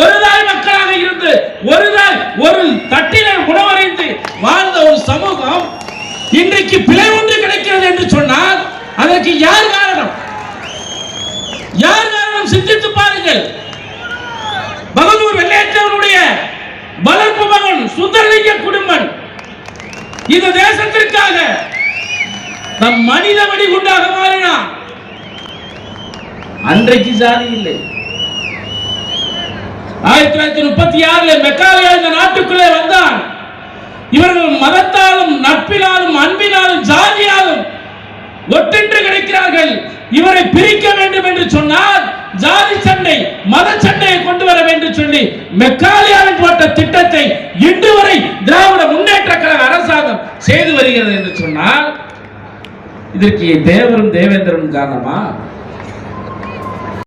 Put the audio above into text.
ஒரு நாள் மக்களாக இருந்து ஒரு நாள் ஒரு தட்டிலே உணவடைந்து வாழ்ந்த ஒரு சமூகம் இன்றைக்கு பிழை ஒன்று கிடைக்கிறது என்று சொன்னால் அதற்கு யார் காரணம்? யார் காரணம்? சிந்தித்து பாருங்கள். பகதூர் வெள்ளையற்றவருடைய வளர்ப்பு மகன் சுந்தரலிங்க குடும்பன். இந்த தேசத்திற்காக நம் மனித வடி குண்டாக மாறினான். அன்றைக்கு சாதி இல்லை. ஆயிரத்தி தொள்ளாயிரத்தி முப்பத்தி ஆறுல மெக்காலியா இந்த நாட்டுக்குள்ளே வந்தான். இவர்கள் மதத்தாலும் நட்பினாலும் அன்பினாலும் ஜாதியாலும் ஒற்றென்று கிடைக்கிறார்கள். இவரை பிரிக்க வேண்டும் என்று சொன்னால் ஜாதி சண்டை மத சண்டையை கொண்டு வர வேண்டும் சொல்லி மெக்காலியாவின் போட்ட திட்டத்தை இன்று வரை திராவிட முன்னேற்ற கழக அரசாங்கம் செய்து வருகிறது என்று சொன்னால் இதற்கு தேவரும் தேவேந்திரனும் காரணமா?